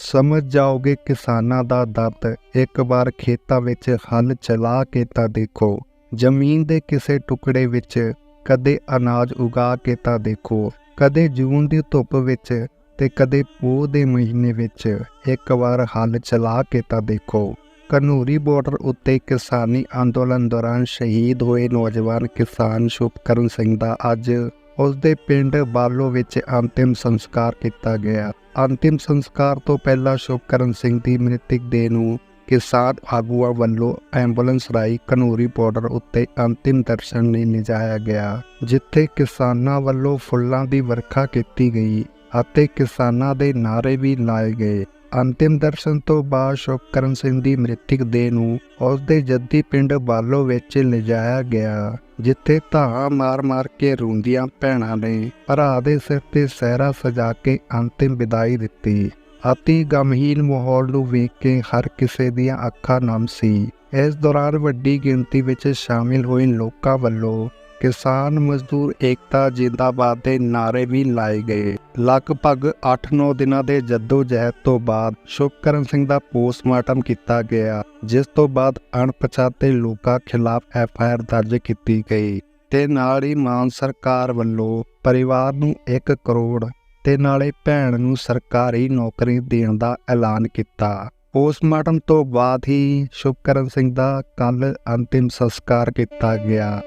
ਸਮਝ ਜਾਓਗੇ ਕਿਸਾਨਾਂ ਦਾ ਦਰਦ। ਇੱਕ ਵਾਰ ਖੇਤਾਂ ਵਿੱਚ ਹੱਲ ਚਲਾ ਕੇ ਤਾਂ ਦੇਖੋ। ਜ਼ਮੀਨ ਦੇ ਕਿਸੇ ਟੁਕੜੇ ਵਿੱਚ ਕਦੇ ਅਨਾਜ ਉਗਾ ਕੇ ਤਾਂ ਦੇਖੋ। ਕਦੇ ਜੂਨ ਦੀ ਧੁੱਪ ਵਿੱਚ ਤੇ ਕਦੇ ਪੋਹ ਦੇ ਮਹੀਨੇ ਵਿੱਚ ਇੱਕ ਵਾਰ ਹੱਲ ਚਲਾ ਕੇ ਤਾਂ ਦੇਖੋ। ਕਨੂਰੀ ਬਾਰਡਰ ਉੱਤੇ ਕਿਸਾਨੀ ਅੰਦੋਲਨ ਦੌਰਾਨ ਸ਼ਹੀਦ ਹੋਏ ਨੌਜਵਾਨ ਕਿਸਾਨ ਸ਼ੁਭਕਰਨ ਸਿੰਘ ਦਾ ਅੱਜ ਉਸ ਦੇ ਪਿੰਡ ਬਾਲੋ ਵਿੱਚ ਅੰਤਿਮ ਸੰਸਕਾਰ ਕੀਤਾ ਗਿਆ। ਅੰਤਿਮ ਸੰਸਕਾਰ ਤੋਂ ਪਹਿਲਾਂ ਸ਼ੁਭਕਰਨ ਸਿੰਘ ਦੀ ਮ੍ਰਿਤਕ ਦੇਹ ਨੂੰ ਕਿਸਾਨ ਆਗੂਆਂ ਵੱਲੋਂ ਐਂਬੂਲੈਂਸ ਰਾਹੀਂ ਕਨੂਰੀ ਬਾਰਡਰ ਉੱਤੇ ਅੰਤਿਮ ਦਰਸ਼ਨ ਲਈ ਲਿਜਾਇਆ ਗਿਆ, ਜਿੱਥੇ ਕਿਸਾਨਾਂ ਵੱਲੋਂ ਫੁੱਲਾਂ ਦੀ ਵਰਖਾ ਕੀਤੀ ਗਈ ਅਤੇ ਕਿਸਾਨਾਂ ਦੇ ਨਾਰੇ ਵੀ ਲਾਏ ਗਏ। ਅੰਤਿਮ ਦਰਸ਼ਨ ਤੋਂ ਬਾਅਦ ਸ਼ੁਭਕਰਨ ਸਿੰਘ ਦੀ ਮ੍ਰਿਤਕ ਦੇਹ ਨੂੰ ਉਸ ਦੇ ਜੱਦੀ ਪਿੰਡ ਬਾਲੋ ਵਿੱਚ ਲਿਜਾਇਆ ਗਿਆ, ਜਿੱਥੇ ਧਾਹਾਂ ਮਾਰ-ਮਾਰ ਕੇ ਰੋਂਦੀਆਂ ਭੈਣਾਂ ਨੇ ਭਰਾ ਦੇ ਸਿਰ ਤੇ ਸਹਿਰਾ ਸਜਾ ਕੇ ਅੰਤਿਮ ਵਿਦਾਈ ਦਿੱਤੀ। ਅਤੀ ਗਮਹੀਨ ਮਾਹੌਲ ਨੂੰ ਵੇਖ ਕੇ ਹਰ ਕਿਸੇ ਦੀਆਂ ਅੱਖਾਂ ਨਮ ਸੀ। ਇਸ ਦੌਰਾਨ ਵੱਡੀ ਗਿਣਤੀ ਵਿੱਚ ਸ਼ਾਮਿਲ ਹੋਏ ਲੋਕਾਂ ਵੱਲੋਂ ਕਿਸਾਨ ਮਜ਼ਦੂਰ ਏਕਤਾ ਜਿੰਦਾਬਾਦ ਦੇ ਨਾਰੇ ਵੀ ਲਾਏ ਗਏ। ਲਗਭਗ 8-9 ਦਿਨਾਂ ਦੇ ਜੱਦੋ-ਜਹਿਦ ਤੋਂ ਬਾਅਦ ਸ਼ੁਭਕਰਨ ਸਿੰਘ ਦਾ ਪੋਸਟਮਾਰਟਮ ਕੀਤਾ ਗਿਆ, ਜਿਸ ਤੋਂ ਬਾਅਦ ਅਣਪਛਾਤੇ ਲੋਕਾਂ ਖਿਲਾਫ ਐਫਆਈਆਰ ਦਰਜ ਕੀਤੀ ਗਈ। ਤੇ ਨਾਲ ਹੀ ਮਾਨ ਸਰਕਾਰ ਵੱਲੋਂ ਪਰਿਵਾਰ ਨੂੰ 1 ਕਰੋੜ ਤੇ ਨਾਲੇ ਭੈਣ ਨੂੰ ਸਰਕਾਰੀ ਨੌਕਰੀ ਦੇਣ ਦਾ ਐਲਾਨ ਕੀਤਾ। ਪੋਸਟਮਾਰਟਮ ਤੋਂ ਬਾਅਦ ਹੀ ਸ਼ੁਭਕਰਨ ਸਿੰਘ ਦਾ ਕੱਲ ਅੰਤਿਮ ਸੰਸਕਾਰ ਕੀਤਾ ਗਿਆ।